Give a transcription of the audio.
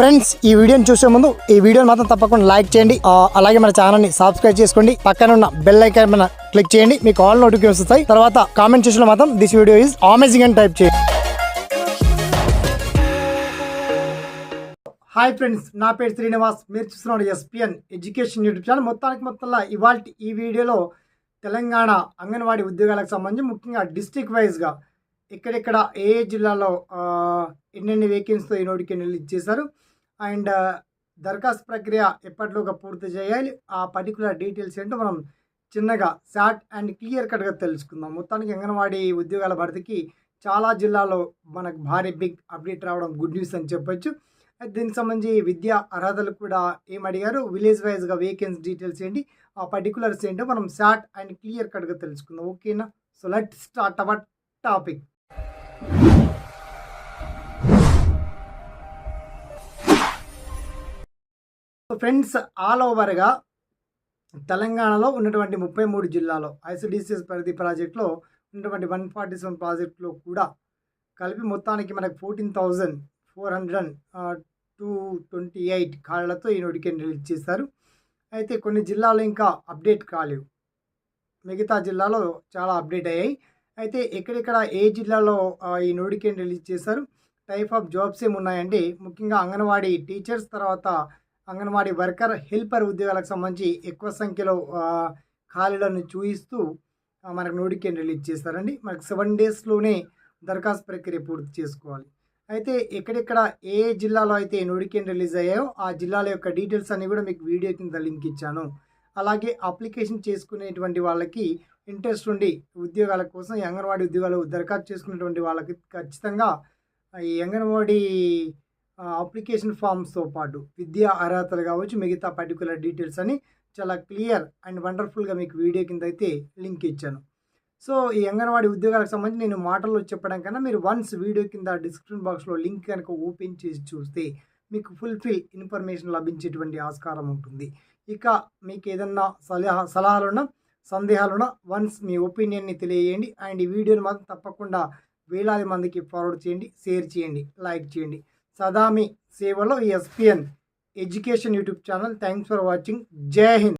Friends ఈ వీడియోని చూసే ముందు ఈ వీడియోని మాత్రం తప్పకుండా లైక్ చేయండి. అలాగే మన ఛానల్ని సబ్స్క్రైబ్ చేసుకోండి. పక్కన ఉన్న బెల్ ఐకాన్ మన క్లిక్ చేయండి. మీకు ఆల్ నోటిఫికేషన్ వస్తాయి. తర్వాత కామెంట్ చేసిన మాత్రం దిస్ వీడియో ఈజ్ అమేజింగ్ అని టైప్ చేయండి. హాయ్ ఫ్రెండ్స్ నా పేరు శ్రీనివాస్. మీరు చూస్తున్నాడు ఎస్పిఎన్ ఎడ్యుకేషన్ యూట్యూబ్ ఛానల్ మొత్తానికి మొత్తంలో ఇవాళ ఈ వీడియోలో తెలంగాణ అంగన్వాడీ ఉద్యోగాలకు సంబంధించి ముఖ్యంగా డిస్టిక్ వైజ్గా ఎక్కడెక్కడ ఏ జిల్లాలో ఎన్నెన్ని వేకెన్సీతో ఈ నోటికి రిలీజ్ చేశారు అండ్ దరఖాస్తు ప్రక్రియ ఎప్పటిలోగా పూర్తి చేయాలి? ఆ పర్టికులర్ డీటెయిల్స్ ఏంటో మనం చిన్నగా షార్ట్ అండ్ క్లియర్ కట్గా తెలుసుకుందాం. మొత్తానికి అంగన్వాడీ ఉద్యోగాల భర్తీకి చాలా జిల్లాలో మనకు భారీ బిగ్ అప్డేట్ రావడం గుడ్ న్యూస్ అని చెప్పొచ్చు. దీనికి సంబంధించి విద్యా అర్హతలు కూడా ఏం అడిగారు? విలేజ్ వైజ్గా వేకెన్సీ డీటెయిల్స్ ఏంటి? ఆ పర్టికులర్స్ ఏంటో మనం షార్ట్ అండ్ క్లియర్ కట్గా తెలుసుకుందాం. ఓకేనా? So let start our topic. Friends all ఓవర్గా తెలంగాణలో ఉన్నటువంటి ముప్పై మూడు జిల్లాలో ఐసిడిసిఎస్ పరిధి ప్రాజెక్ట్లో ఉన్నటువంటి వన్ ఫార్టీ సెవెన్ ప్రాజెక్టులో కూడా కలిపి మొత్తానికి మనకు fourteen thousand four hundred two twenty eight కాళ్ళతో ఈ నోటికేన్ రిలీజ్ చేశారు. అయితే కొన్ని జిల్లాలు ఇంకా అప్డేట్ కాలేవు. మిగతా జిల్లాలో చాలా అప్డేట్ అయ్యాయి. అయితే ఎక్కడెక్కడ ఏ జిల్లాలో ఈ నోటికేన్ రిలీజ్ చేశారు? టైప్ ఆఫ్ జాబ్స్ ఏమి ఉన్నాయంటే ముఖ్యంగా అంగన్వాడీ టీచర్స్ తర్వాత అంగన్వాడీ వర్కర్ హెల్పర్ ఉద్యోగాలకు సంబంధించి ఎక్కువ సంఖ్యలో ఖాళీలను చూపిస్తూ మనకు నోటిఫికేషన్ రిలీజ్ చేస్తారండి. మనకు సెవెన్ డేస్లోనే దరఖాస్తు ప్రక్రియ పూర్తి చేసుకోవాలి. అయితే ఎక్కడెక్కడ ఏ జిల్లాలో అయితే నోటిఫికేషన్ రిలీజ్ అయ్యాయో ఆ జిల్లాల యొక్క డీటెయిల్స్ అన్నీ కూడా మీకు వీడియో కింద లింక్ ఇచ్చాను. అలాగే అప్లికేషన్ చేసుకునేటువంటి వాళ్ళకి ఇంట్రెస్ట్ ఉండి ఉద్యోగాల కోసం ఈ అంగన్వాడీ ఉద్యోగాలు దరఖాస్తు చేసుకునేటువంటి వాళ్ళకి ఖచ్చితంగా ఈ అంగన్వాడీ అప్లికేషన్ ఫామ్స్తో పాటు విద్యా అర్హతలు కావచ్చు మిగతా పర్టికులర్ డీటెయిల్స్ అని చాలా క్లియర్ అండ్ వండర్ఫుల్గా మీకు వీడియో కింద అయితే లింక్ ఇచ్చాను. సో ఈ అంగన్వాడీ ఉద్యోగాలకు సంబంధించి నేను మాటల్లో చెప్పడం కన్నా మీరు వన్స్ వీడియో కింద డిస్క్రిప్షన్ బాక్స్లో లింక్ కనుక ఓపెన్ చేసి చూస్తే మీకు ఫుల్ఫిల్ ఇన్ఫర్మేషన్ లభించేటువంటి ఆస్కారం ఉంటుంది. ఇక మీకు ఏదన్నా సలహా సలహాలున్నా సందేహాలున్నా వన్స్ మీ ఒపీనియన్ని తెలియజేయండి అండ్ ఈ వీడియోని మాత్రం తప్పకుండా వేలాది మందికి ఫార్వర్డ్ చేయండి షేర్ చేయండి లైక్ చేయండి. సదామి సేవలో SPN education YouTube channel. Thanks for watching జై హింద్.